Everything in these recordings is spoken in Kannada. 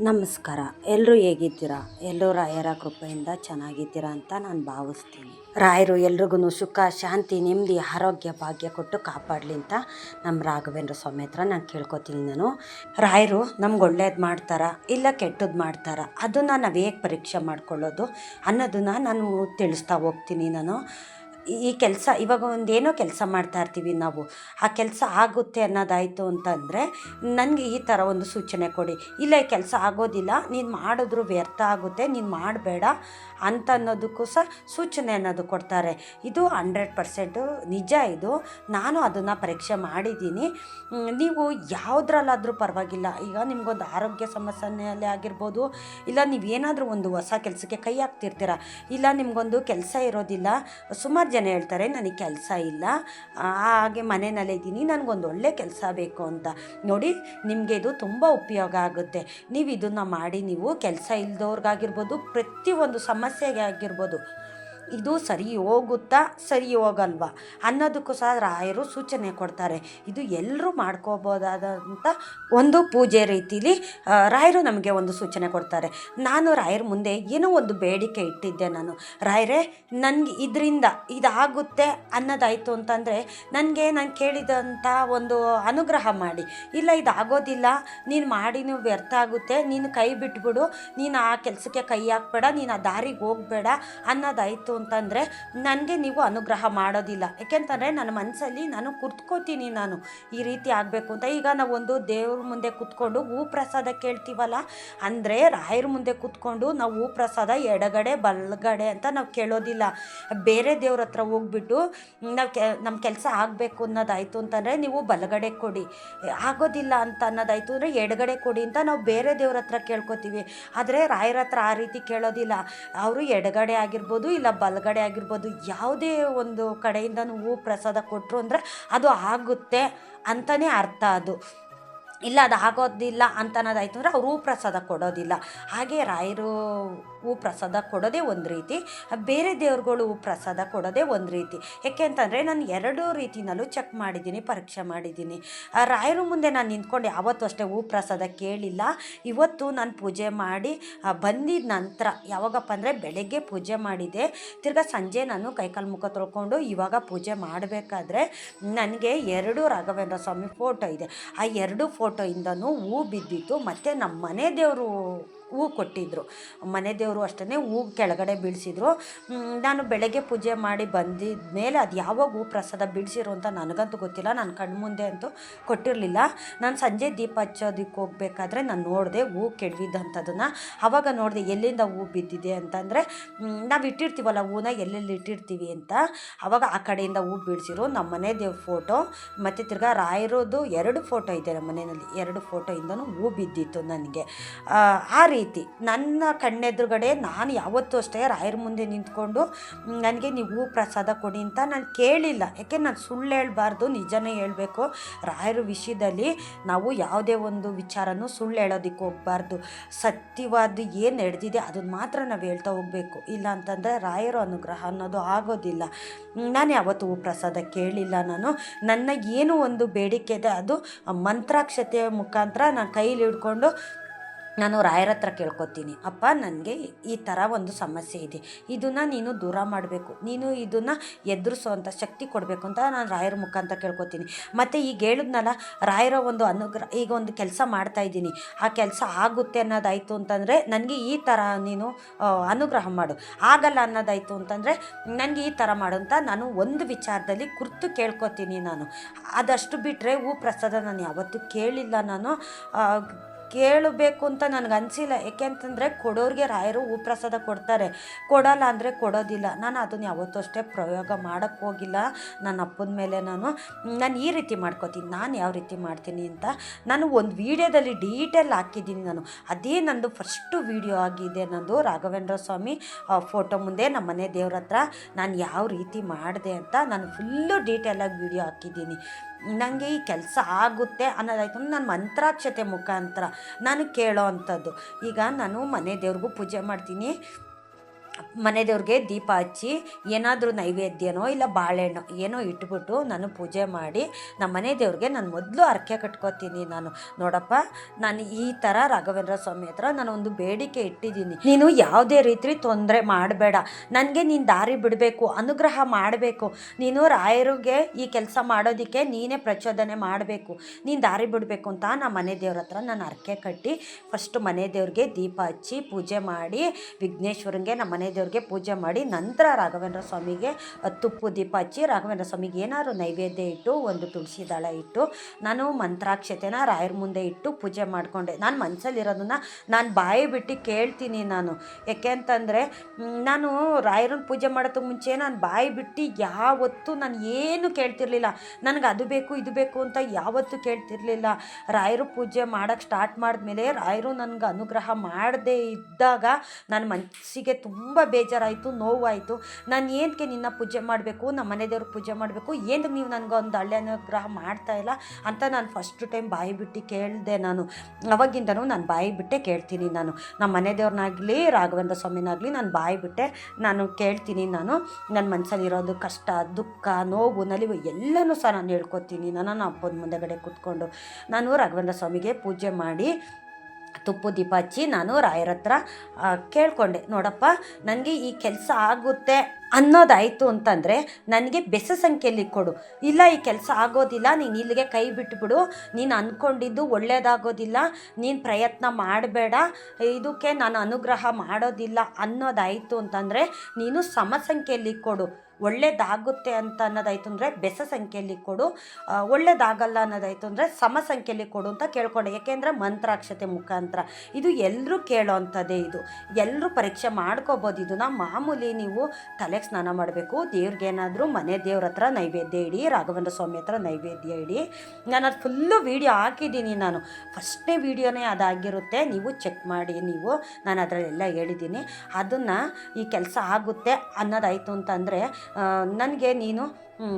ನಮಸ್ಕಾರ. ಎಲ್ಲರೂ ಹೇಗಿದ್ದೀರಾ? ಎಲ್ಲರೂ ರಾಯರ ಕೃಪೆಯಿಂದ ಚೆನ್ನಾಗಿದ್ದೀರಾ ಅಂತ ನಾನು ಭಾವಿಸ್ತೀನಿ. ರಾಯರು ಎಲ್ರಿಗೂ ಸುಖ, ಶಾಂತಿ, ನೆಮ್ಮದಿ, ಆರೋಗ್ಯ, ಭಾಗ್ಯ ಕೊಟ್ಟು ಕಾಪಾಡಲಿ ಅಂತ ನಮ್ಮ ರಾಘವೇಂದ್ರ ಸ್ವಾಮಿ ಹತ್ರ ನಾನು ಕೇಳ್ಕೊತೀನಿ ನಾನು. ರಾಯರು ನಮ್ಗೆ ಒಳ್ಳೇದು ಮಾಡ್ತಾರಾ? ಇಲ್ಲ ಕೆಟ್ಟದ್ದು ಮಾಡ್ತಾರಾ? ಅದನ್ನು ನಾವು ಹೇಗೆ ಪರೀಕ್ಷೆ ಮಾಡ್ಕೊಳ್ಳೋದು ಅನ್ನೋದನ್ನು ನಾನು ತಿಳಿಸ್ತಾ ಹೋಗ್ತೀನಿ ನಾನು. ಈ ಕೆಲಸ, ಇವಾಗ ಒಂದು ಏನೋ ಕೆಲಸ ಮಾಡ್ತಾ ಇರ್ತೀವಿ ನಾವು, ಆ ಕೆಲಸ ಆಗುತ್ತೆ ಅನ್ನೋದಾಯಿತು ಅಂತಂದರೆ ನನಗೆ ಈ ಥರ ಒಂದು ಸೂಚನೆ ಕೊಡಿ. ಇಲ್ಲ ಈ ಕೆಲಸ ಆಗೋದಿಲ್ಲ, ನೀನು ಮಾಡಿದ್ರು ವ್ಯರ್ಥ ಆಗುತ್ತೆ, ನೀನು ಮಾಡಬೇಡ ಅಂತ ಅನ್ನೋದಕ್ಕೂ ಸಹ ಸೂಚನೆ ಅನ್ನೋದು ಕೊಡ್ತಾರೆ. ಇದು ಹಂಡ್ರೆಡ್ ಪರ್ಸೆಂಟು ನಿಜ ಇದು. ನಾನು ಅದನ್ನು ಪರೀಕ್ಷೆ ಮಾಡಿದ್ದೀನಿ. ನೀವು ಯಾವುದ್ರಲ್ಲಾದರೂ ಪರವಾಗಿಲ್ಲ. ಈಗ ನಿಮಗೊಂದು ಆರೋಗ್ಯ ಸಮಸ್ಯೆಯಲ್ಲಿ ಆಗಿರ್ಬೋದು, ಇಲ್ಲ ನೀವೇನಾದರೂ ಒಂದು ಹೊಸ ಕೆಲಸಕ್ಕೆ ಕೈ ಹಾಕ್ತಿರ್ತೀರ, ಇಲ್ಲ ನಿಮಗೊಂದು ಕೆಲಸ ಇರೋದಿಲ್ಲ, ಸುಮಾರು ಜನ ಹೇಳ್ತಾರೆ, ನನಗೆ ಕೆಲಸ ಇಲ್ಲ. ಹಾಗೆ ಮನೆಯಲ್ಲೇ ಇದ್ದೀನಿ, ನನಗೊಂದು ಒಳ್ಳೆ ಕೆಲಸ ಬೇಕು ಅಂತ. ನೋಡಿ, ನಿಮಗೆ ಇದು ತುಂಬ ಉಪಯೋಗ ಆಗುತ್ತೆ. ನೀವು ಇದನ್ನು ಮಾಡಿ ನೀವು ಕೆಲಸ ಇಲ್ದವ್ರಿಗಾಗಿರ್ಬೋದು ಪ್ರತಿಯೊಂದು ಸಮಸ್ಯೆಗೆ ಆಗಿರ್ಬೋದು. ಇದು ಸರಿ ಹೋಗುತ್ತಾ ಸರಿ ಹೋಗಲ್ವ? ಅನ್ನೋದಕ್ಕೂ ಸಹ ರಾಯರು ಸೂಚನೆ ಕೊಡ್ತಾರೆ. ಇದು ಎಲ್ಲರೂ ಮಾಡ್ಕೋಬೋದಾದಂಥ ಒಂದು ಪೂಜೆ ರೀತಿಲಿ ರಾಯರು ನಮಗೆ ಒಂದು ಸೂಚನೆ ಕೊಡ್ತಾರೆ. ನಾನು ರಾಯರ ಮುಂದೆ ಏನೋ ಒಂದು ಬೇಡಿಕೆ ಇಟ್ಟಿದ್ದೆ ನಾನು. ರಾಯರೇ, ನನಗೆ ಇದರಿಂದ ಇದಾಗುತ್ತೆ ಅನ್ನೋದಾಯಿತು ಅಂತಂದರೆ ನನಗೆ ನಾನು ಕೇಳಿದಂಥ ಒಂದು ಅನುಗ್ರಹ ಮಾಡಿ. ಇಲ್ಲ, ಇದಾಗೋದಿಲ್ಲ. ನೀನು ಮಾಡಿನೂ ವ್ಯರ್ಥ ಆಗುತ್ತೆ. ನೀನು ಕೈ ಬಿಟ್ಬಿಡು. ನೀನು ಆ ಕೆಲಸಕ್ಕೆ ಕೈ ಹಾಕ್ಬೇಡ. ನೀನು ಆ ದಾರಿಗೆ ಹೋಗಬೇಡ ಅನ್ನೋದಾಯಿತು ಅಂತಂದರೆ ನನಗೆ ನೀವು ಅನುಗ್ರಹ ಮಾಡೋದಿಲ್ಲ. ಯಾಕೆಂತಂದರೆ ನನ್ನ ಮನಸ್ಸಲ್ಲಿ ನಾನು ಕುರ್ತ್ಕೋತೀನಿ ನಾನು. ಈ ರೀತಿ ಆಗಬೇಕು ಅಂತ. ಈಗ ನಾವೊಂದು ದೇವ್ರ ಮುಂದೆ ಕುತ್ಕೊಂಡು ಹೂ ಪ್ರಸಾದ ಕೇಳ್ತೀವಲ್ಲ, ಅಂದರೆ ರಾಯರ ಮುಂದೆ ಕುತ್ಕೊಂಡು ನಾವು ಹೂ ಪ್ರಸಾದ ಎಡಗಡೆ, ಬಲಗಡೆ ಅಂತ ನಾವು ಕೇಳೋದಿಲ್ಲ. ಬೇರೆ ದೇವ್ರ ಹತ್ರ ಹೋಗ್ಬಿಟ್ಟು ನಾವು ಕೆ ನಮ್ಮ ಕೆಲಸ ಆಗಬೇಕು ಅನ್ನೋದಾಯಿತು ಅಂತಂದರೆ ನೀವು ಬಲಗಡೆ ಕೊಡಿ. ಆಗೋದಿಲ್ಲ ಅಂತ ಅನ್ನೋದಾಯಿತು ಅಂದರೆ ಎಡಗಡೆ ಕೊಡಿ ಅಂತ ನಾವು ಬೇರೆ ದೇವ್ರ ಹತ್ರ ಕೇಳ್ಕೊತೀವಿ. ಆದರೆ ರಾಯರ ಹತ್ರ ಆ ರೀತಿ ಕೇಳೋದಿಲ್ಲ. ಅವರು ಎಡಗಡೆ ಆಗಿರ್ಬೋದು ಇಲ್ಲ ಬಲಗಡೆ ಆಗಿರ್ಬೋದು, ಯಾವುದೇ ಒಂದು ಕಡೆಯಿಂದ ಹೂ ಪ್ರಸಾದ ಕೊಟ್ಟರು ಅಂದರೆ ಅದು ಆಗುತ್ತೆ ಅಂತಲೇ ಅರ್ಥ ಅದು. ಇಲ್ಲ, ಅದು ಆಗೋದಿಲ್ಲ ಅಂತ ಅನ್ನೋದಾಯ್ತು ಅಂದರೆ ಅವರು ಪ್ರಸಾದ ಕೊಡೋದಿಲ್ಲ. ಹಾಗೆ ರಾಯರು ಹೂ ಪ್ರಸಾದ ಕೊಡೋದೇ ಒಂದು ರೀತಿ, ಬೇರೆ ದೇವ್ರುಗಳು ಹೂ ಪ್ರಸಾದ ಕೊಡೋದೇ ಒಂದು ರೀತಿ. ಯಾಕೆ ಅಂತಂದರೆ ನಾನು ಎರಡೂ ರೀತಿನಲ್ಲೂ ಚೆಕ್ ಮಾಡಿದ್ದೀನಿ, ಪರೀಕ್ಷೆ ಮಾಡಿದ್ದೀನಿ. ರಾಯರು ಮುಂದೆ ನಾನು ನಿಂತ್ಕೊಂಡು, ಯಾವತ್ತೂ ಅಷ್ಟೇ ಹೂ ಪ್ರಸಾದ ಕೇಳಿಲ್ಲ. ಇವತ್ತು ನಾನು ಪೂಜೆ ಮಾಡಿ ಬಂದಿದ ನಂತರ ಯಾವಾಗಪ್ಪ ಅಂದರೆ ಬೆಳಗ್ಗೆ ಪೂಜೆ ಮಾಡಿದೆ. ತಿರ್ಗಾ ಸಂಜೆ ನಾನು ಕೈಕಾಲು ಮುಖ ತೊಳ್ಕೊಂಡು ಇವಾಗ ಪೂಜೆ ಮಾಡಬೇಕಾದ್ರೆ ನನಗೆ ಎರಡು ರಾಘವೇಂದ್ರ ಸ್ವಾಮಿ ಫೋಟೋ ಇದೆ. ಆ ಎರಡು ಫೋಟೋಯಿಂದನೂ ಹೂ ಬಿದ್ದಿತ್ತು, ಮತ್ತು ನಮ್ಮ ಮನೆ ದೇವರು ಹೂ ಕೊಟ್ಟಿದ್ದರು ಮನೆ ದೇವರು ಅಷ್ಟೇ ಹೂ ಕೆಳಗಡೆ ಬೀಳಿಸಿದ್ರು. ನಾನು ಬೆಳಗ್ಗೆ ಪೂಜೆ ಮಾಡಿ ಬಂದಿದ ಮೇಲೆ ಅದು ಯಾವಾಗ ಹೂ ಪ್ರಸಾದ ಬೀಳಿಸಿರು ಅಂತ ನನಗಂತೂ ಗೊತ್ತಿಲ್ಲ. ನಾನು ಕಣ್ಮುಂದೆ ಅಂತೂ ಕೊಟ್ಟಿರಲಿಲ್ಲ. ನಾನು ಸಂಜೆ ದೀಪ ಹಚ್ಚೋದಕ್ಕೆ ಹೋಗ್ಬೇಕಾದ್ರೆ ನಾನು ನೋಡಿದೆ ಹೂ ಕೆಡವಿದ್ದಂಥದ್ದನ್ನು ಆವಾಗ ನೋಡಿದೆ ಎಲ್ಲಿಂದ ಹೂ ಬಿದ್ದಿದೆ ಅಂತಂದರೆ ನಾವು ಇಟ್ಟಿರ್ತೀವಲ್ಲ ಹೂನ ಎಲ್ಲೆಲ್ಲಿ ಇಟ್ಟಿರ್ತೀವಿ ಅಂತ. ಆವಾಗ ಆ ಕಡೆಯಿಂದ ಹೂ ಬೀಳಿಸಿರು. ನಮ್ಮ ಮನೆ ದೇವ್ರ ಫೋಟೋ ಮತ್ತು ತಿರ್ಗಾ ರಾಯರೋದು ಎರಡು ಫೋಟೋ ಇದೆ ನಮ್ಮ ಮನೆಯಲ್ಲಿ. ಎರಡು ಫೋಟೋಯಿಂದನೂ ಹೂ ಬಿದ್ದಿತ್ತು ನನಗೆ. ಆ, ಆ ರೀತಿ. ನನ್ನ ಕಣ್ಣೆದುರುಗಡೆ ನಾನು ಯಾವತ್ತೂ ಅಷ್ಟೇ ರಾಯರ ಮುಂದೆ ನಿಂತ್ಕೊಂಡು, ನನಗೆ ನೀವು ಪ್ರಸಾದ ಕೊಡಿ ಅಂತ ನಾನು ಕೇಳಿಲ್ಲ. ಯಾಕೆ ನಾನು ಸುಳ್ಳು ಹೇಳಬಾರ್ದು, ನಿಜನೇ ಹೇಳಬೇಕು. ರಾಯರ ವಿಷಯದಲ್ಲಿ ನಾವು ಯಾವುದೇ ಒಂದು ವಿಚಾರನೂ ಸುಳ್ಳು ಹೇಳೋದಕ್ಕೆ ಹೋಗಬಾರ್ದು. ಸತ್ಯವಾದ ಏನು ನಡೆದಿದೆ ಅದನ್ನು ಮಾತ್ರ ನಾವು ಹೇಳ್ತಾ ಹೋಗಬೇಕು. ಇಲ್ಲ ಅಂತಂದರೆ ರಾಯರ ಅನುಗ್ರಹ ಅನ್ನೋದು ಆಗೋದಿಲ್ಲ. ನಾನು ಯಾವತ್ತೂ ಪ್ರಸಾದ ಕೇಳಿಲ್ಲ ನಾನು. ನನ್ನ ಏನು ಒಂದು ಬೇಡಿಕೆ ಇದೆ, ಅದು ಮಂತ್ರಾಕ್ಷತೆಯ ಮುಖಾಂತರ ನಾನು ಕೈಲಿ ಹಿಡ್ಕೊಂಡು ನಾನು ರಾಯರ ಹತ್ರ ಕೇಳ್ಕೊತೀನಿ. ಅಪ್ಪ, ನನಗೆ ಈ ಥರ ಒಂದು ಸಮಸ್ಯೆ ಇದೆ. ಇದನ್ನು ನೀನು ದೂರ ಮಾಡಬೇಕು. ನೀನು ಇದನ್ನು ಎದುರಿಸುವಂಥ ಶಕ್ತಿ ಕೊಡಬೇಕು ಅಂತ ನಾನು ರಾಯರ ಮುಖಾಂತರ ಕೇಳ್ಕೊತೀನಿ. ಮತ್ತು ಈಗ ಹೇಳಿದ್ನಲ್ಲ, ರಾಯರ ಒಂದು ಅನುಗ್ರಹ ಈಗ ಒಂದು ಕೆಲಸ ಮಾಡ್ತಾ ಇದ್ದೀನಿ. ಆ ಕೆಲಸ ಆಗುತ್ತೆ ಅನ್ನೋದಾಯಿತು ಅಂತಂದರೆ ನನಗೆ ಈ ಥರ ನೀನು ಅನುಗ್ರಹ ಮಾಡು. ಆಗಲ್ಲ ಅನ್ನೋದಾಯಿತು ಅಂತಂದರೆ ನನಗೆ ಈ ಥರ ಮಾಡು ಅಂತ ನಾನು ಒಂದು ವಿಚಾರದಲ್ಲಿ ಕುರ್ತು ಕೇಳ್ಕೊತೀನಿ ನಾನು. ಅದಷ್ಟು ಬಿಟ್ಟರೆ ಹೂ ಪ್ರಸಾದ ನಾನು ಯಾವತ್ತೂ ಕೇಳಿಲ್ಲ ನಾನು. ಕೇಳಬೇಕು ಅಂತ ನನಗೆ ಅನಿಸಿಲ್ಲ. ಯಾಕೆ ಅಂತಂದರೆ ಕೊಡೋರಿಗೆ ರಾಯರು ಹೂ ಪ್ರಸಾದ ಕೊಡ್ತಾರೆ. ಕೊಡಲ್ಲ ಅಂದರೆ ಕೊಡೋದಿಲ್ಲ. ನಾನು ಅದನ್ನ ಯಾವತ್ತೂ ಅಷ್ಟೇ ಪ್ರಯೋಗ ಮಾಡೋಕ್ಕೆ ಹೋಗಿಲ್ಲ. ನನ್ನ ಅಪ್ಪನ ಮೇಲೆ ನಾನು ನಾನು ಈ ರೀತಿ ಮಾಡ್ಕೋತೀನಿ, ನಾನು ಯಾವ ರೀತಿ ಮಾಡ್ತೀನಿ ಅಂತ ನಾನು ಒಂದು ವೀಡಿಯೋದಲ್ಲಿ ಡೀಟೇಲ್ ಹಾಕಿದ್ದೀನಿ ನಾನು. ಅದೇ ನಂದು ಫಸ್ಟು ವೀಡಿಯೋ ಆಗಿದೆ ನಂದು ರಾಘವೇಂದ್ರ ಸ್ವಾಮಿ ಫೋಟೋ ಮುಂದೆ ನಮ್ಮ ಮನೆ ದೇವ್ರ ಹತ್ರ ನಾನು ಯಾವ ರೀತಿ ಮಾಡಿದೆ ಅಂತ ನಾನು ಫುಲ್ಲು ಡೀಟೇಲಾಗಿ ವೀಡಿಯೋ ಹಾಕಿದ್ದೀನಿ. ನನಗೆ ಈ ಕೆಲಸ ಆಗುತ್ತೆ ಅನ್ನೋದಾಯ್ತು. ನಾನು ಮಂತ್ರಾಕ್ಷತೆ ಮುಖಾಂತರ ನಾನು ಕೇಳೋ ಅಂಥದ್ದು. ಈಗ ನಾನು ಮನೆ ದೇವ್ರಿಗೂ ಪೂಜೆ ಮಾಡ್ತೀನಿ. ಮನೆ ದೇವ್ರಿಗೆ ದೀಪ ಹಚ್ಚಿ ಏನಾದರೂ ನೈವೇದ್ಯನೋ ಇಲ್ಲ ಬಾಳೆಹಣ್ಣು ಏನೋ ಇಟ್ಬಿಟ್ಟು ನಾನು ಪೂಜೆ ಮಾಡಿ ನಮ್ಮ ಮನೆ ದೇವ್ರಿಗೆ ನಾನು ಮೊದಲು ಅರ್ಕೆ ಕಟ್ಕೋತೀನಿ ನಾನು. ನೋಡಪ್ಪ, ನಾನು ಈ ಥರ ರಾಘವೇಂದ್ರ ಸ್ವಾಮಿ ಹತ್ರ ನಾನು ಒಂದು ಬೇಡಿಕೆ ಇಟ್ಟಿದ್ದೀನಿ. ನೀನು ಯಾವುದೇ ರೀತಿ ತೊಂದರೆ ಮಾಡಬೇಡ. ನನಗೆ ನೀನು ದಾರಿ ಬಿಡಬೇಕು, ಅನುಗ್ರಹ ಮಾಡಬೇಕು. ನೀನು ರಾಯರಿಗೆ ಈ ಕೆಲಸ ಮಾಡೋದಕ್ಕೆ ನೀನೇ ಪ್ರಚೋದನೆ ಮಾಡಬೇಕು. ನೀನು ದಾರಿ ಬಿಡಬೇಕು ಅಂತ ನಮ್ಮ ಮನೆ ದೇವ್ರ ಹತ್ರ ನಾನು ಅರ್ಕೆ ಕಟ್ಟಿ ಫಸ್ಟು ಮನೆ ದೇವ್ರಿಗೆ ದೀಪ ಹಚ್ಚಿ ಪೂಜೆ ಮಾಡಿ ವಿಘ್ನೇಶ್ವರಂಗೆ ನಮ್ಮ ಮನೆ ದೇವ್ರಿಗೆ ಪೂಜೆ ಮಾಡಿ ನಂತರ ರಾಘವೇಂದ್ರ ಸ್ವಾಮಿಗೆ ತುಪ್ಪು ದೀಪ ಹಚ್ಚಿ ರಾಘವೇಂದ್ರ ಸ್ವಾಮಿಗೆ ಏನಾದ್ರು ನೈವೇದ್ಯ ಇಟ್ಟು, ಒಂದು ತುಳಸಿ ದಳ ಇಟ್ಟು, ನಾನು ಮಂತ್ರಾಕ್ಷತೆನ ರಾಯರ ಮುಂದೆ ಇಟ್ಟು ಪೂಜೆ ಮಾಡಿಕೊಂಡೆ. ನಾನು ಮನಸ್ಸಲ್ಲಿರೋದನ್ನ ನಾನು ಬಾಯಿ ಬಿಟ್ಟು ಕೇಳ್ತೀನಿ ನಾನು. ಯಾಕೆ ಅಂತಂದರೆ ನಾನು ರಾಯರನ್ನ ಪೂಜೆ ಮಾಡೋದಕ್ಕೆ ಮುಂಚೆ ನಾನು ಬಾಯಿ ಬಿಟ್ಟು ಯಾವತ್ತೂ ನಾನು ಏನು ಕೇಳ್ತಿರ್ಲಿಲ್ಲ. ನನಗೆ ಅದು ಬೇಕು, ಇದು ಬೇಕು ಅಂತ ಯಾವತ್ತೂ ಕೇಳ್ತಿರ್ಲಿಲ್ಲ. ರಾಯರು ಪೂಜೆ ಮಾಡೋಕ್ಕೆ ಸ್ಟಾರ್ಟ್ ಮಾಡಿದ್ಮೇಲೆ ರಾಯರು ನನಗೆ ಅನುಗ್ರಹ ಮಾಡದೇ ಇದ್ದಾಗ ನನ್ನ ಮನಸ್ಸಿಗೆ ತುಂಬ ಬೇಜಾರಾಯಿತು, ನೋವಾಯಿತು. ನಾನು ಏನಕ್ಕೆ ನಿನ್ನ ಪೂಜೆ ಮಾಡಬೇಕು ನಮ್ಮ ಮನೆ ದೇವ್ರಿಗೆ ಪೂಜೆ ಮಾಡಬೇಕು ಏನಕ್ಕೆ ನೀವು ನನಗೆ ಒಂದು ಹಳ್ಳಿ ಅನುಗ್ರಹ ಮಾಡ್ತಾ ಇಲ್ಲ ಅಂತ ನಾನು ಫಸ್ಟ್ ಟೈಮ್ ಬಾಯಿ ಬಿಟ್ಟು ಕೇಳಿದೆ ನಾನು. ಅವಾಗಿಂದನೂ ನಾನು ಬಾಯಿ ಬಿಟ್ಟೆ ಕೇಳ್ತೀನಿ ನಾನು. ನಮ್ಮ ಮನೆ ದೇವ್ರನ್ನಾಗಲಿ ರಾಘವೇಂದ್ರ ಸ್ವಾಮಿನಾಗಲಿ ನಾನು ಬಾಯಿ ಬಿಟ್ಟೆ ನಾನು ಕೇಳ್ತೀನಿ ನಾನು. ನನ್ನ ಮನಸ್ಸಲ್ಲಿರೋದು ಕಷ್ಟ, ದುಃಖ, ನೋವು, ನಲಿವು ಎಲ್ಲನೂ ಸಹ ನಾನು ಹೇಳ್ಕೊತೀನಿ ನಾನು ಅಪ್ಪನ ಮುಂದೆಗಡೆ ಕೂತ್ಕೊಂಡು. ನಾನು ರಾಘವೇಂದ್ರ ಸ್ವಾಮಿಗೆ ಪೂಜೆ ಮಾಡಿ ತುಪ್ಪು ದೀಪ ಹಚ್ಚಿ ನಾನು ರಾಯರ ಹತ್ರ ಆ, ಕೇಳ್ಕೊಂಡೆ. ನೋಡಪ್ಪ ನನಗೆ ಈ ಕೆಲಸ ಆಗುತ್ತೆ. ಅನ್ನೋದಾಯಿತು ಅಂತಂದರೆ ನನಗೆ ಬೆಸ ಸಂಖ್ಯೆಯಲ್ಲಿ ಕೊಡು. ಇಲ್ಲ, ಈ ಕೆಲಸ ಆಗೋದಿಲ್ಲ, ನೀನು ಇಲ್ಲಿಗೆ ಕೈ ಬಿಟ್ಬಿಡು. ನೀನು ಅಂದ್ಕೊಂಡಿದ್ದು ಒಳ್ಳೇದಾಗೋದಿಲ್ಲ, ನೀನು ಪ್ರಯತ್ನ ಮಾಡಬೇಡ, ಇದಕ್ಕೆ ನಾನು ಅನುಗ್ರಹ ಮಾಡೋದಿಲ್ಲ ಅನ್ನೋದಾಯಿತು ಅಂತಂದರೆ ನೀನು ಸಮ ಸಂಖ್ಯೆಯಲ್ಲಿ ಕೊಡು. ಒಳ್ಳೇದಾಗುತ್ತೆ ಅಂತ ಅನ್ನೋದಾಯ್ತು ಅಂದರೆ ಬೆಸ ಸಂಖ್ಯೆಯಲ್ಲಿ ಕೊಡು. ಒಳ್ಳೇದಾಗಲ್ಲ ಅನ್ನೋದಾಯ್ತು ಅಂದರೆ ಸಮ ಸಂಖ್ಯೆಯಲ್ಲಿ ಕೊಡು ಅಂತ ಕೇಳ್ಕೊಂಡೆ. ಯಾಕೆಂದರೆ ಮಂತ್ರಾಕ್ಷತೆ ಮುಖಾಂತರ. ಇದು ಎಲ್ಲರೂ ಕೇಳೋ ಅಂಥದ್ದೇ ಇದು. ಎಲ್ಲರೂ ಪರೀಕ್ಷೆ ಮಾಡ್ಕೋಬೋದು. ಇದನ್ನ ಮಾಮೂಲಿ ನೀವು ತಲೆಗೆ ಸ್ನಾನ ಮಾಡಬೇಕು. ದೇವ್ರಿಗೇನಾದರೂ ಮನೆ ದೇವ್ರ ಹತ್ರ ನೈವೇದ್ಯ ಇಡಿ, ರಾಘವೇಂದ್ರ ಸ್ವಾಮಿ ಹತ್ರ ನೈವೇದ್ಯ ಇಡಿ. ನಾನು ಅದು ಫುಲ್ಲು ವೀಡಿಯೋ ಹಾಕಿದ್ದೀನಿ ನಾನು. ಫಸ್ಟ್ನೇ ವೀಡಿಯೋನೇ ಅದಾಗಿರುತ್ತೆ. ನೀವು ಚೆಕ್ ಮಾಡಿ, ನೀವು ನಾನು ಅದರಲ್ಲೆಲ್ಲ ಹೇಳಿದ್ದೀನಿ. ಅದನ್ನು ಈ ಕೆಲಸ ಆಗುತ್ತೆ ಅನ್ನೋದಾಯಿತು ಅಂತಂದರೆ ನನಗೆ ನೀನು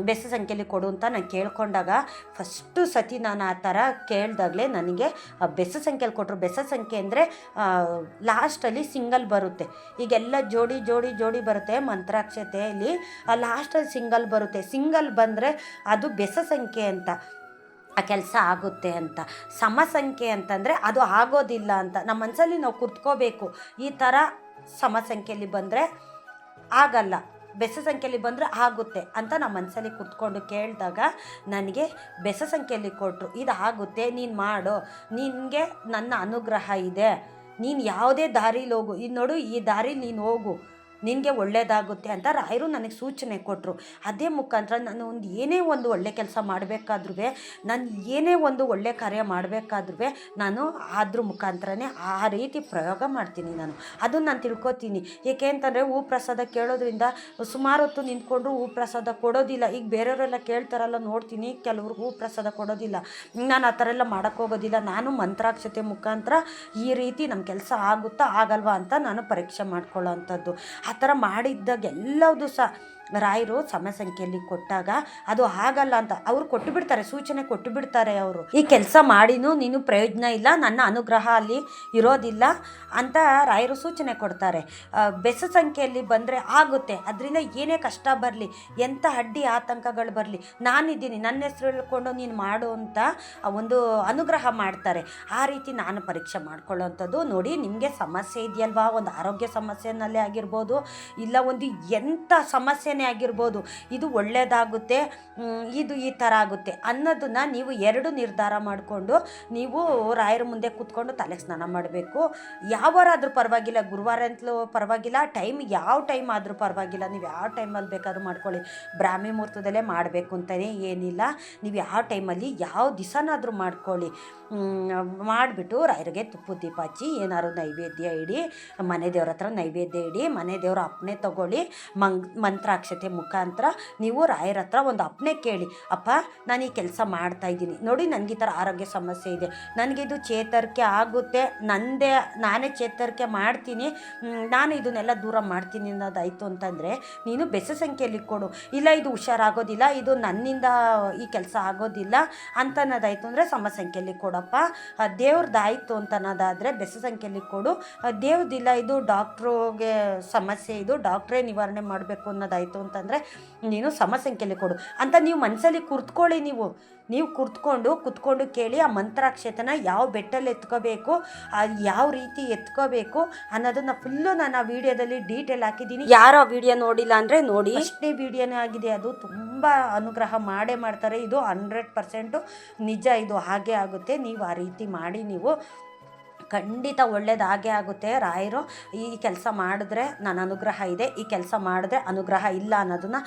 ಬೆಸ ಸಂಖ್ಯೆಯಲ್ಲಿ ಕೊಡು ಅಂತ ನಾನು ಕೇಳ್ಕೊಂಡಾಗ ಫಸ್ಟು ಸತಿ ನಾನು ಆ ಥರ ಕೇಳಿದಾಗಲೇ ನನಗೆ ಆ ಬೆಸ ಸಂಖ್ಯೆಯಲ್ಲಿ ಕೊಟ್ಟರು ಬೆಸ ಸಂಖ್ಯೆ ಅಂದರೆ ಲಾಸ್ಟಲ್ಲಿ ಸಿಂಗಲ್ ಬರುತ್ತೆ. ಈಗೆಲ್ಲ ಜೋಡಿ ಜೋಡಿ ಜೋಡಿ ಬರುತ್ತೆ ಮಂತ್ರಾಕ್ಷತೆಯಲ್ಲಿ ಆ ಲಾಸ್ಟಲ್ಲಿ ಸಿಂಗಲ್ ಬರುತ್ತೆ. ಸಿಂಗಲ್ ಬಂದರೆ ಅದು ಬೆಸ ಸಂಖ್ಯೆ ಅಂತ, ಆ ಕೆಲಸ ಆಗುತ್ತೆ ಅಂತ. ಸಮ ಸಂಖ್ಯೆ ಅಂತಂದರೆ ಅದು ಆಗೋದಿಲ್ಲ ಅಂತ. ನಮ್ಮ ಮನಸ್ಸಲ್ಲಿ ನಾವು ಕುತ್ಕೋಬೇಕು. ಈ ಥರ ಸಮ ಸಂಖ್ಯೆಯಲ್ಲಿ ಬಂದರೆ ಆಗಲ್ಲ. ಬೆಸ ಸಂಖ್ಯೆಯಲ್ಲಿ ಬಂದರೆ ಆಗುತ್ತೆ ಅಂತ ನಮ್ಮ ಮನಸ್ಸಲ್ಲಿ ಕುತ್ಕೊಂಡು ಕೇಳಿದಾಗ ನನಗೆ ಬೆಸ ಸಂಖ್ಯೆಯಲ್ಲಿ ಕೊಟ್ಟರು ಇದು ಆಗುತ್ತೆ, ನೀನು ಮಾಡು, ನಿನಗೆ ನನ್ನ ಅನುಗ್ರಹ ಇದೆ, ನೀನು ಯಾವುದೇ ದಾರಿಲಿ ಹೋಗು, ಇದು ನೋಡು, ಈ ದಾರಿಲಿ ನೀನು ಹೋಗು ನಿನಗೆ ಒಳ್ಳೆಯದಾಗುತ್ತೆ ಅಂತ ರಾಯರು ನನಗೆ ಸೂಚನೆ ಕೊಟ್ಟರು ಅದೇ ಮುಖಾಂತರ ನಾನು ಒಂದು ಏನೇ ಒಂದು ಒಳ್ಳೆ ಕೆಲಸ ಮಾಡಬೇಕಾದ್ರೂ ನಾನು ಏನೇ ಒಂದು ಒಳ್ಳೆ ಕಾರ್ಯ ಮಾಡಬೇಕಾದ್ರೂ ನಾನು ಅದ್ರ ಮುಖಾಂತರನೇ ಆ ರೀತಿ ಪ್ರಯೋಗ ಮಾಡ್ತೀನಿ ನಾನು. ಅದನ್ನು ನಾನು ತಿಳ್ಕೊತೀನಿ. ಏಕೆ ಅಂತಂದರೆ ಹೂ ಪ್ರಸಾದ ಕೇಳೋದ್ರಿಂದ ಸುಮಾರು ಹೊತ್ತು ನಿಂತ್ಕೊಂಡ್ರು ಹೂ ಪ್ರಸಾದ ಕೊಡೋದಿಲ್ಲ. ಈಗ ಬೇರೆಯವರೆಲ್ಲ ಕೇಳ್ತಾರಲ್ಲ, ನೋಡ್ತೀನಿ ಕೆಲವ್ರು ಹೂ ಪ್ರಸಾದ ಕೊಡೋದಿಲ್ಲ. ನಾನು ಆ ಥರ ಎಲ್ಲ ಮಾಡೋಕ್ಕೆ ಹೋಗೋದಿಲ್ಲ. ನಾನು ಮಂತ್ರಾಕ್ಷತೆ ಮುಖಾಂತರ ಈ ರೀತಿ ನಮ್ಮ ಕೆಲಸ ಆಗುತ್ತಾ ಆಗಲ್ವಾ ಅಂತ ನಾನು ಪರೀಕ್ಷೆ ಮಾಡ್ಕೊಳ್ಳೋ ಅಂಥದ್ದು. ಆ ಥರ ಮಾಡಿದ್ದಾಗ ಸಹ ರಾಯರು ಸಮ ಸಂಖ್ಯೆಯಲ್ಲಿ ಕೊಟ್ಟಾಗ ಅದು ಆಗಲ್ಲ ಅಂತ ಅವ್ರು ಕೊಟ್ಟು ಬಿಡ್ತಾರೆ ಸೂಚನೆ ಕೊಟ್ಟು ಬಿಡ್ತಾರೆ ಅವರು. ಈ ಕೆಲಸ ಮಾಡಿನೂ ನೀನು ಪ್ರಯೋಜನ ಇಲ್ಲ, ನನ್ನ ಅನುಗ್ರಹ ಅಲ್ಲಿ ಇರೋದಿಲ್ಲ ಅಂತ ರಾಯರು ಸೂಚನೆ ಕೊಡ್ತಾರೆ. ಬೆಸ ಸಂಖ್ಯೆಯಲ್ಲಿ ಬಂದರೆ ಆಗುತ್ತೆ, ಅದರಿಂದ ಏನೇ ಕಷ್ಟ ಬರಲಿ ಎಂಥ ಅಡ್ಡಿ ಆತಂಕಗಳು ಬರಲಿ, ನಾನಿದ್ದೀನಿ, ನನ್ನ ಹೆಸರು ಹೇಳ್ಕೊಂಡು ನೀನು ಮಾಡು ಅಂತ ಒಂದು ಅನುಗ್ರಹ ಮಾಡ್ತಾರೆ. ಆ ರೀತಿ ನಾನು ಪರೀಕ್ಷೆ ಮಾಡ್ಕೊಳ್ಳೋವಂಥದ್ದು ನೋಡಿ, ನಿಮಗೆ ಸಮಸ್ಯೆ ಇದೆಯಲ್ವಾ? ಒಂದು ಆರೋಗ್ಯ ಸಮಸ್ಯೆನಲ್ಲೇ ಆಗಿರ್ಬೋದು, ಇಲ್ಲ ಒಂದು ಎಂಥ ಸಮಸ್ಯೆನೇ ಆಗಿರ್ಬೋದು. ಇದು ಒಳ್ಳೆಯದಾಗುತ್ತೆ ಇದು ಈ ಥರ ಆಗುತ್ತೆ ಅನ್ನೋದನ್ನು ನೀವು ಎರಡು ನಿರ್ಧಾರ ಮಾಡಿಕೊಂಡು ನೀವು ರಾಯರ ಮುಂದೆ ಕೂತ್ಕೊಂಡು ತಲೆಗೆ ಸ್ನಾನ ಮಾಡಬೇಕು. ಯಾವಾರಾದರೂ ಪರವಾಗಿಲ್ಲ, ಗುರುವಾರ ಅಂತಲೂ ಪರವಾಗಿಲ್ಲ ಟೈಮ್ ಯಾವ ಟೈಮ್ ಆದರೂ ಪರವಾಗಿಲ್ಲ, ನೀವು ಯಾವ ಟೈಮಲ್ಲಿ ಬೇಕಾದ್ರೂ ಮಾಡ್ಕೊಳ್ಳಿ. ಬ್ರಾಹ್ಮಿ ಮುಹೂರ್ತದಲ್ಲೇ ಮಾಡಬೇಕು ಅಂತಲೇ ಏನಿಲ್ಲ. ನೀವು ಯಾವ ಟೈಮಲ್ಲಿ ಯಾವ ದಿವಸನಾದರೂ ಮಾಡ್ಕೊಳ್ಳಿ. ಮಾಡಿಬಿಟ್ಟು ರಾಯರಿಗೆ ತುಪ್ಪ ದೀಪ ಹಚ್ಚಿ, ಏನಾದ್ರು ನೈವೇದ್ಯ ಇಡಿ, ಮನೆ ದೇವ್ರ ಹತ್ರ ನೈವೇದ್ಯ ಇಡಿ, ಮನೆ ದೇವ್ರ ಅಪ್ಪನೆ ತಗೊಳ್ಳಿ, ಮಂಗ್ ಮಂತ್ರಾಕ್ಷತೆ ಮಂತ್ರಾಕ್ಷತೆ ಮುಖಾಂತರ ನೀವು ರಾಯರ ಹತ್ರ ಒಂದು ಅಪ್ಪನೆ ಕೇಳಿ, ಅಪ್ಪ, ನಾನು ಈ ಕೆಲಸ ಮಾಡ್ತಾ ಇದ್ದೀನಿ. ನೋಡಿ ನನಗೆ ಈ ಥರ ಆರೋಗ್ಯ ಸಮಸ್ಯೆ ಇದೆ. ನನಗೆ ಇದು ಚೇತರಿಕೆ ಆಗುತ್ತೆ. ನಂದೇ, ನಾನೇ ಚೇತರಿಕೆ ಮಾಡ್ತೀನಿ. ನಾನು ಇದನ್ನೆಲ್ಲ ದೂರ ಮಾಡ್ತೀನಿ ಅನ್ನೋದಾಯಿತು ಅಂತಂದರೆ, ನೀನು ಬೆಸ ಸಂಖ್ಯೆಯಲ್ಲಿ ಕೊಡು. ಇಲ್ಲ ಇದು ಹುಷಾರಾಗೋದಿಲ್ಲ, ಇದು ನನ್ನಿಂದ ಈ ಕೆಲಸ ಆಗೋದಿಲ್ಲ ಅಂತ ಅನ್ನೋದಾಯಿತು ಅಂದರೆ ಸಮ ಸಂಖ್ಯೆಯಲ್ಲಿ ಕೊಡಪ್ಪ. ದೇವ್ರದ್ದಾಯಿತು ಅಂತ ಅನ್ನೋದಾದರೆ ಬೆಸ ಸಂಖ್ಯೆಯಲ್ಲಿ ಕೊಡು. ದೇವ್ರದಿಲ್ಲ, ಇದು ಡಾಕ್ಟ್ರಿಗೆ ಸಮಸ್ಯೆ, ಇದು ಡಾಕ್ಟ್ರೇ ನಿವಾರಣೆ ಮಾಡಬೇಕು ಅನ್ನೋದಾಯಿತು ಅಂತಂದರೆ ನೀನು ಸಮ ಸಂಖ್ಯೆಯಲ್ಲಿ ಕೊಡು. ಅಂತ ನೀವು ಮನಸ್ಸಲ್ಲಿ ಕುರ್ತ್ಕೊಳ್ಳಿ ನೀವು. ನೀವು ಕುರ್ತ್ಕೊಂಡು ಕುತ್ಕೊಂಡು ಕೇಳಿ ಆ ಮಂತ್ರಾಕ್ಷತೆನ ಯಾವ ಬೆಟ್ಟಲ್ಲಿ ಎತ್ಕೋಬೇಕು ಆ ಯಾವ ರೀತಿ ಎತ್ಕೋಬೇಕು ಅನ್ನೋದನ್ನ ಫುಲ್ಲು ನಾನು ಆ ವಿಡಿಯೋದಲ್ಲಿ ಡೀಟೇಲ್ ಹಾಕಿದ್ದೀನಿ. ಯಾರು ಆ ವಿಡಿಯೋ ನೋಡಿಲ್ಲ ಅಂದರೆ ನೋಡಿ. ಅಷ್ಟೇ ವಿಡಿಯೋನೇ ಆಗಿದೆ ಅದು. ತುಂಬ ಅನುಗ್ರಹ ಮಾಡೇ ಮಾಡ್ತಾರೆ. ಇದು ಹಂಡ್ರೆಡ್ ಪರ್ಸೆಂಟು ನಿಜ. ಇದು ಹಾಗೆ ಆಗುತ್ತೆ. ನೀವು ಆ ರೀತಿ ಮಾಡಿ ನೀವು ಖಂಡಿತ ಒಳ್ಳೇದಾಗೇ ಆಗುತ್ತೆ. ರಾಯರು ಈ ಕೆಲಸ ಮಾಡಿದ್ರೆ ನನ್ನ ಅನುಗ್ರಹ ಇದೆ, ಈ ಕೆಲಸ ಮಾಡಿದ್ರೆ ಅನುಗ್ರಹ ಇಲ್ಲ ಅನ್ನೋದನ್ನ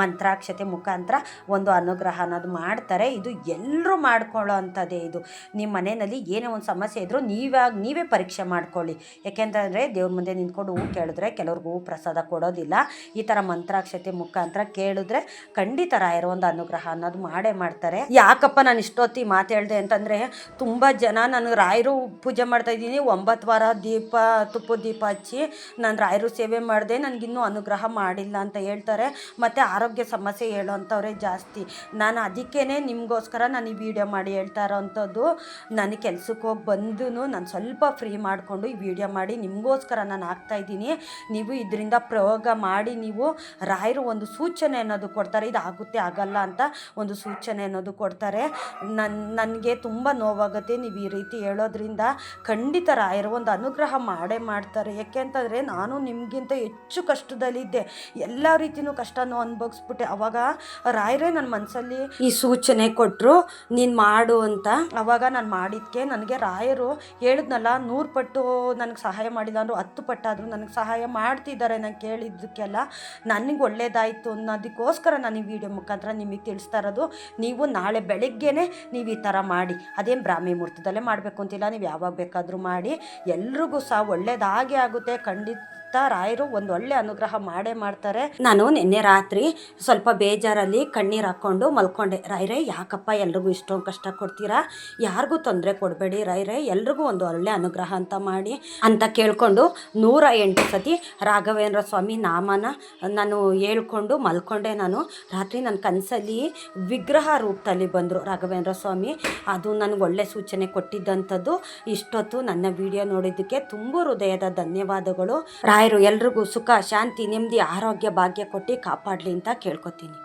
ಮಂತ್ರಾಕ್ಷತೆ ಮುಖಾಂತರ ಒಂದು ಅನುಗ್ರಹ ಅನ್ನೋದು ಮಾಡ್ತಾರೆ. ಇದು ಎಲ್ಲರೂ ಮಾಡ್ಕೊಳ್ಳೋ ಅಂಥದ್ದೇ ಇದು. ನಿಮ್ಮ ಮನೆಯಲ್ಲಿ ಏನೇ ಒಂದು ಸಮಸ್ಯೆ ಇದ್ದರೂ ನೀವಾಗ, ನೀವೇ ಪರೀಕ್ಷೆ ಮಾಡ್ಕೊಳ್ಳಿ. ಯಾಕೆಂತಂದರೆ ದೇವ್ರ ಮುಂದೆ ನಿಂತ್ಕೊಂಡು ಹೂ ಕೇಳಿದ್ರೆ ಕೆಲವ್ರಿಗೆ ಪ್ರಸಾದ ಕೊಡೋದಿಲ್ಲ. ಈ ಥರ ಮಂತ್ರಾಕ್ಷತೆ ಮುಖಾಂತರ ಕೇಳಿದ್ರೆ ಖಂಡಿತ ರಾಯರು ಒಂದು ಅನುಗ್ರಹ ಅನ್ನೋದು ಮಾಡೇ ಮಾಡ್ತಾರೆ. ಯಾಕಪ್ಪ ನಾನು ಇಷ್ಟೊತ್ತಿ ಮಾತು ಹೇಳಿದೆ ಅಂತಂದರೆ ತುಂಬ ಜನ ನಾನು ರಾಯರು ಪೂಜೆ ಮಾಡ್ತಾ ಇದ್ದೀನಿ. ಒಂಬತ್ತು ವಾರ ದೀಪ ತುಪ್ಪದ ದೀಪ ಹಚ್ಚಿ ನಾನು ರಾಯರು ಸೇವೆ ಮಾಡಿದೆ. ನನಗಿನ್ನೂ ಅನುಗ್ರಹ ಮಾಡಿಲ್ಲ ಅಂತ ಹೇಳ್ತಾರೆ. ಮತ್ತು ಆರೋಗ್ಯ ಸಮಸ್ಯೆ ಹೇಳೋವಂಥವ್ರೆ ಜಾಸ್ತಿ. ನಾನು ಅದಕ್ಕೇ ನಿಮಗೋಸ್ಕರ ನಾನು ಈ ವಿಡಿಯೋ ಮಾಡಿ ಹೇಳ್ತಾ ಇರೋವಂಥದ್ದು ನಾನು ಕೆಲ್ಸಕ್ಕೆ ಹೋಗಿ ಬಂದು ನಾನು ಸ್ವಲ್ಪ ಫ್ರೀ ಮಾಡಿಕೊಂಡು ಈ ವಿಡಿಯೋ ಮಾಡಿ ನಿಮಗೋಸ್ಕರ ನಾನು ಹಾಕ್ತಾಯಿದ್ದೀನಿ ನೀವು ಇದರಿಂದ ಪ್ರಯೋಗ ಮಾಡಿ ನೀವು ರಾಯರು ಒಂದು ಸೂಚನೆ ಅನ್ನೋದು ಕೊಡ್ತಾರೆ. ಇದು ಆಗುತ್ತೆ, ಆಗಲ್ಲ ಅಂತ ಒಂದು ಸೂಚನೆ ಅನ್ನೋದು ಕೊಡ್ತಾರೆ. ನನ್ನ ನನಗೆ ತುಂಬ ನೋವಾಗುತ್ತೆ. ನೀವು ಈ ರೀತಿ ಹೇಳೋದ್ರಿಂದ ಖಂಡಿತ ರಾಯರು ಒಂದು ಅನುಗ್ರಹ ಮಾಡೇ ಮಾಡ್ತಾರೆ. ಯಾಕೆ ಅಂತಂದರೆ ನಾನು ನಿಮಗಿಂತ ಹೆಚ್ಚು ಕಷ್ಟದಲ್ಲಿದ್ದೆ. ಎಲ್ಲ ರೀತಿಯೂ ಕಷ್ಟನೂ ಅನುಭವಿಸ್ಬಿಟ್ಟೆ. ಅವಾಗ ರಾಯರೇ ನನ್ನ ಮನಸ್ಸಲ್ಲಿ ಈ ಸೂಚನೆ ಕೊಟ್ಟರು ನೀನು ಮಾಡು ಅಂತ. ಅವಾಗ ನಾನು ಮಾಡಿದ್ಕೆ ನನಗೆ ರಾಯರು ಹೇಳಿದ್ನಲ್ಲ, ನೂರು ಪಟ್ಟು ನನಗೆ ಸಹಾಯ ಮಾಡಿಲ್ಲ ಅಂದರು, ಹತ್ತು ಪಟ್ಟಾದರೂ ನನಗೆ ಸಹಾಯ ಮಾಡ್ತಿದ್ದಾರೆ ನಾನು ಕೇಳಿದ್ದಕ್ಕೆಲ್ಲ. ನನಗೆ ಒಳ್ಳೇದಾಯಿತು ಅನ್ನೋದಕ್ಕೋಸ್ಕರ ನಾನು ಈ ವಿಡಿಯೋ ಮುಖಾಂತರ ನಿಮಗೆ ತಿಳಿಸ್ತಾ ಇರೋದು. ನೀವು ನಾಳೆ ಬೆಳಗ್ಗೆನೇ ನೀವು ಈ ಥರ ಮಾಡಿ. ಅದೇನು ಬ್ರಾಹ್ಮಿ ಮುಹೂರ್ತದಲ್ಲೇ ಮಾಡಬೇಕು ಅಂತಿಲ್ಲ. ನೀವು ಯಾವಾಗ ಬೇಕಾದರೂ ಮಾಡಿ ಎಲ್ರಿಗೂ ಸಹ ಒಳ್ಳೆಯದಾಗಿ ಆಗುತ್ತೆ. ಖಂಡಿತ ರಾಯರು ಒಂದು ಒಳ್ಳೆ ಅನುಗ್ರಹ ಮಾಡೇ ಮಾಡ್ತಾರೆ. ನಾನು ನಿನ್ನೆ ರಾತ್ರಿ ಸ್ವಲ್ಪ ಬೇಜಾರಲ್ಲಿ ಕಣ್ಣೀರು ಹಾಕೊಂಡು ಮಲ್ಕೊಂಡೆ. ರಾಯ್ರೆ, ಯಾಕಪ್ಪ ಎಲ್ರಿಗೂ ಇಷ್ಟೊಂದು ಕಷ್ಟ ಕೊಡ್ತೀರಾ? ಯಾರಿಗೂ ತೊಂದರೆ ಕೊಡಬೇಡಿ ರಾಯ್ರೆ, ಎಲ್ರಿಗೂ ಒಂದು ಒಳ್ಳೆ ಅನುಗ್ರಹ ಅಂತ ಮಾಡಿ ಅಂತ ಕೇಳಿಕೊಂಡು ನೂರ ಎಂಟು ಸತಿ ರಾಘವೇಂದ್ರ ಸ್ವಾಮಿ ನಾಮನ ನಾನು ಹೇಳ್ಕೊಂಡು ಮಲ್ಕೊಂಡೆ ನಾನು. ರಾತ್ರಿ ನನ್ನ ಕನಸಲ್ಲಿ ವಿಗ್ರಹ ರೂಪದಲ್ಲಿ ಬಂದರು ರಾಘವೇಂದ್ರ ಸ್ವಾಮಿ. ಅದು ನನಗೆ ಒಳ್ಳೆ ಸೂಚನೆ ಕೊಟ್ಟಿದ್ದಂಥದ್ದು. ಇಷ್ಟೊತ್ತು ನನ್ನ ವಿಡಿಯೋ ನೋಡಿದ್ದಕ್ಕೆ ತುಂಬ ಹೃದಯದ ಧನ್ಯವಾದಗಳು. ರಾಯರು ಎಲ್ರಿಗೂ ಸುಖ ಶಾಂತಿ ನೆಮ್ಮದಿ ಆರೋಗ್ಯ ಭಾಗ್ಯ ಕೊಟ್ಟು ಕಾಪಾಡಲಿ ಅಂತ ಕೇಳ್ಕೊತೀನಿ.